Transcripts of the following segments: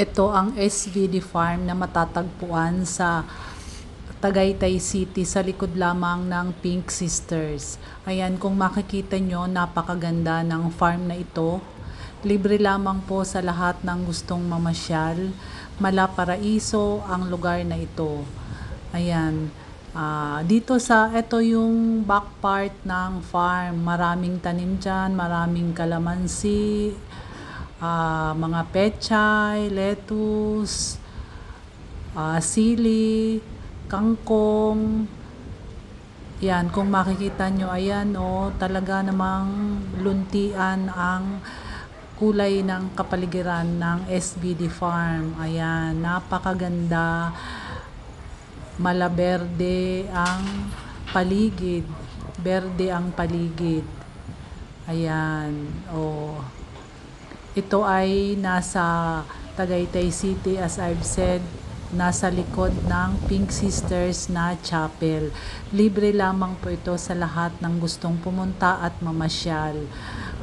Ito ang SVD Farm na matatagpuan sa Tagaytay City sa likod lamang ng Pink Sisters. Ayan, kung makikita nyo, napakaganda ng farm na ito. Libre lamang po sa lahat ng gustong mamasyal. Malaparaiso ang lugar na ito. Ayan. Ah, dito sa, ito yung back part ng farm. Maraming tanim dyan, maraming kalamansi, ah, mga pechay, lettuce, ah, sili, kangkong. Yan, kung makikita nyo, ayan, oh, talaga namang luntian ang kulay ng kapaligiran ng SBD Farm. Ayan, napakaganda. Malaberde ang paligid. Berde ang paligid. Ayan, oh. Ito ay nasa Tagaytay City as I've said, nasa likod ng Pink Sisters na chapel. Libre lamang po ito sa lahat ng gustong pumunta at mamasyal.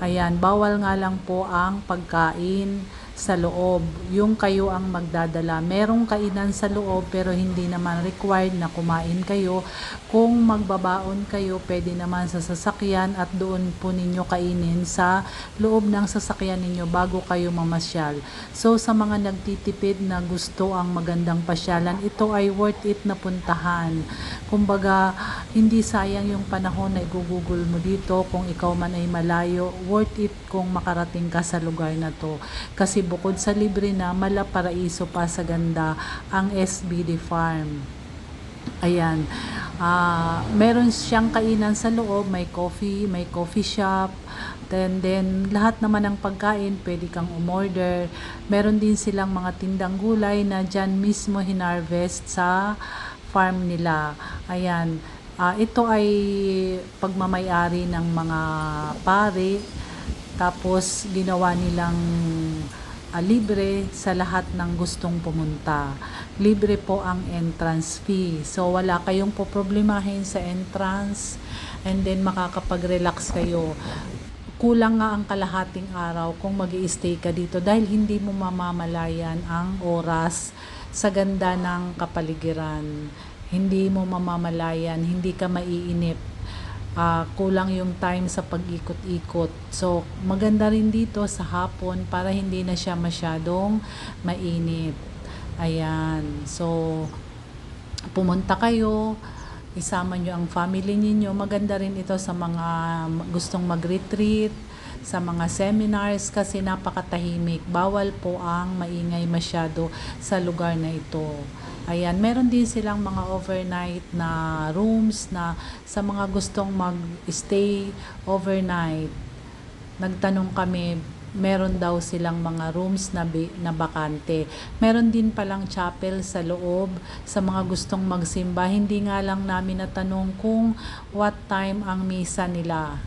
Ayan, bawal nga lang po ang pagkain sa loob. Yung kayo ang magdadala. Merong kainan sa loob pero hindi naman required na kumain kayo. Kung magbabaon kayo, pwede naman sa sasakyan at doon po ninyo kainin sa loob ng sasakyan ninyo bago kayo mamasyal. So sa mga nagtitipid na gusto ang magandang pasyalan, ito ay worth it na puntahan. Kumbaga, hindi sayang yung panahon na igugugol mo dito kung ikaw man ay malayo. Worth it kung makarating ka sa lugar na to. Kasi bukod sa libre na, malaparaiso pa sa ganda ang SBD Farm. Ayan. Ah, meron siyang kainan sa loob, may coffee, may coffee shop. Then, then lahat naman ng pagkain, pwede kang umorder. Meron din silang mga tindang gulay na dyan mismo hinarvest sa farm nila. Ayan. Ah, ito ay pagmamayari ng mga pare. Tapos ginawa nilang ah, libre sa lahat ng gustong pumunta. Libre po ang entrance fee. So wala kayong poproblemahin sa entrance and then makakapag-relax kayo. Kulang nga ang kalahating araw kung mag stay ka dito dahil hindi mo mamamalayan ang oras sa ganda ng kapaligiran. Hindi mo mamamalayan, hindi ka maiinip ah, kulang yung time sa pag-ikot-ikot. So, maganda rin dito sa hapon para hindi na siya masyadong mainit. Ayan. So, pumunta kayo, isama nyo ang family ninyo. Maganda rin ito sa mga gustong mag-retreat, sa mga seminars kasi napakatahimik. Bawal po ang maingay masyado sa lugar na ito. Ayan, meron din silang mga overnight na rooms na sa mga gustong mag-stay overnight. Nagtanong kami, meron daw silang mga rooms na, bi- na bakante. Meron din palang chapel sa loob sa mga gustong magsimba. Hindi nga lang namin natanong kung what time ang misa nila.